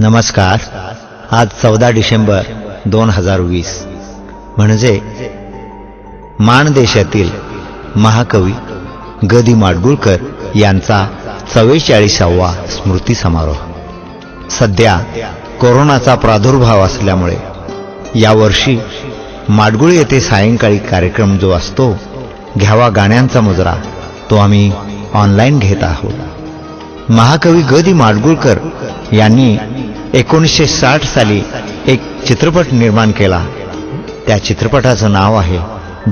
नमस्कार. आज चौदा डिसेंबर दोन हजार वीस. म्हणजे माण देशातील महाकवी गदी माडगुळकर यांचा चव्वेचाळीसावा स्मृती समारोह. सध्या कोरोनाचा प्रादुर्भाव असल्यामुळे यावर्षी माडगुळ येथे सायंकाळी कार्यक्रम जो असतो घ्यावा गाण्यांचा मुजरा तो आम्ही ऑनलाईन घेत आहोत. महाकवी ग दी माडगुळकर यांनी एकोणीसशे साठ साली एक चित्रपट निर्माण केला. त्या चित्रपटाचं नाव आहे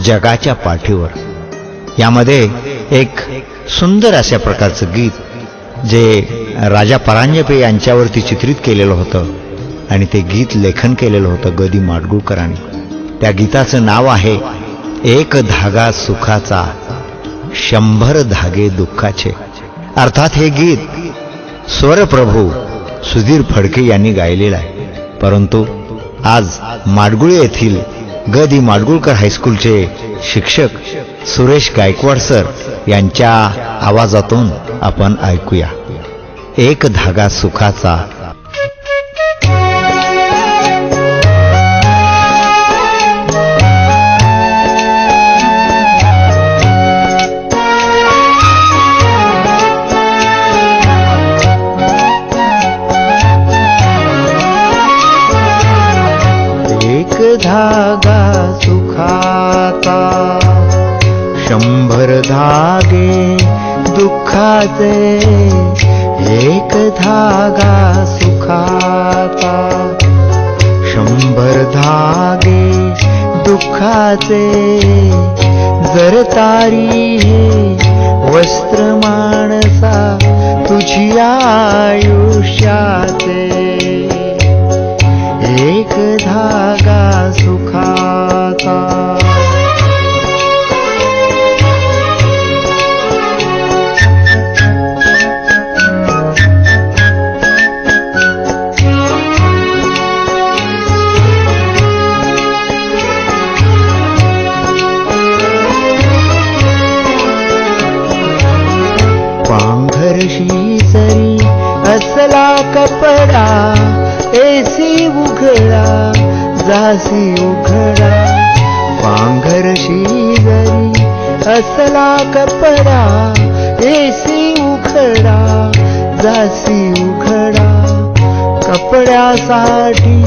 जगाच्या पाठीवर. यामध्ये एक सुंदर अशा प्रकारचं गीत जे राजा परांजपे यांच्यावरती चित्रित केलेलं होतं आणि ते गीत लेखन केलेलं होतं गदी माडगुळकरांनी. त्या गीताचं नाव आहे एक धागा सुखाचा शंभर धागे दुःखाचे. अर्थात हे गीत स्वरप्रभू सुधीर फडके यांनी गायलेलं आहे. परंतु आज माडगुळे येथील ग दी माडगुळकर हायस्कूलचे शिक्षक सुरेश गायकवाड सर यांच्या आवाजातून आपण ऐकूया. एक धागा सुखाचा सुखाचा शंभर धागे दुःखाचे एक धागा सुखाचा शंभर धागे दुःखाचे जर तारी पांघरशी जरी असला कपडा एसी उघडा जासी उघडा. पांघरशी जरी असला कपडा एसी उघडा जासी उघडा. कपड्यासाठी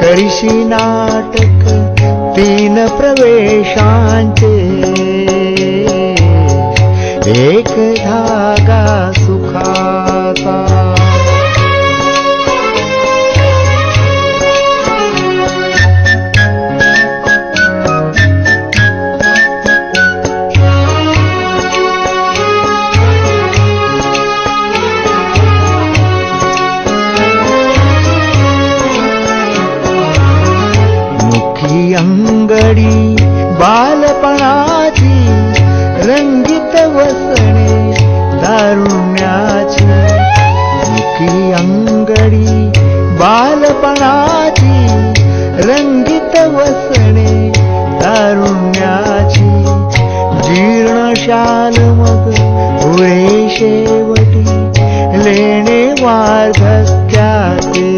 करशी नाटक तीन प्रवेशांचे. एक धार अंगडी बालपणाची रंगीत वसणे तारुण्याची मुखी अंगडी बालपणाची रंगीत वसणे तारुण्याची जीर्ण शाल मग होळे शेवटी लेणे वार्धक्याचे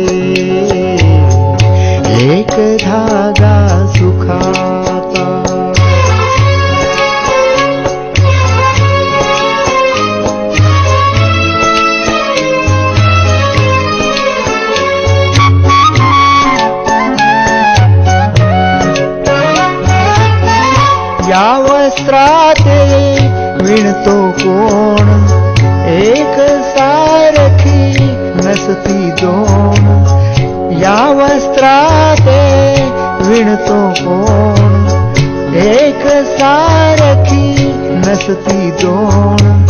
एक धागा सुखाचा या वस्त्राते विणतो कोण एक सारखी नसती दोन। या वस्त्राते विणतो कोण? एक सारखी नसती दोन.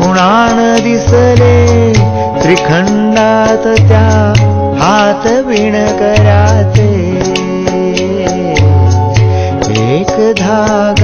गुणाण दिसले त्रिखंडात त्या हात विण कराचे एक धागा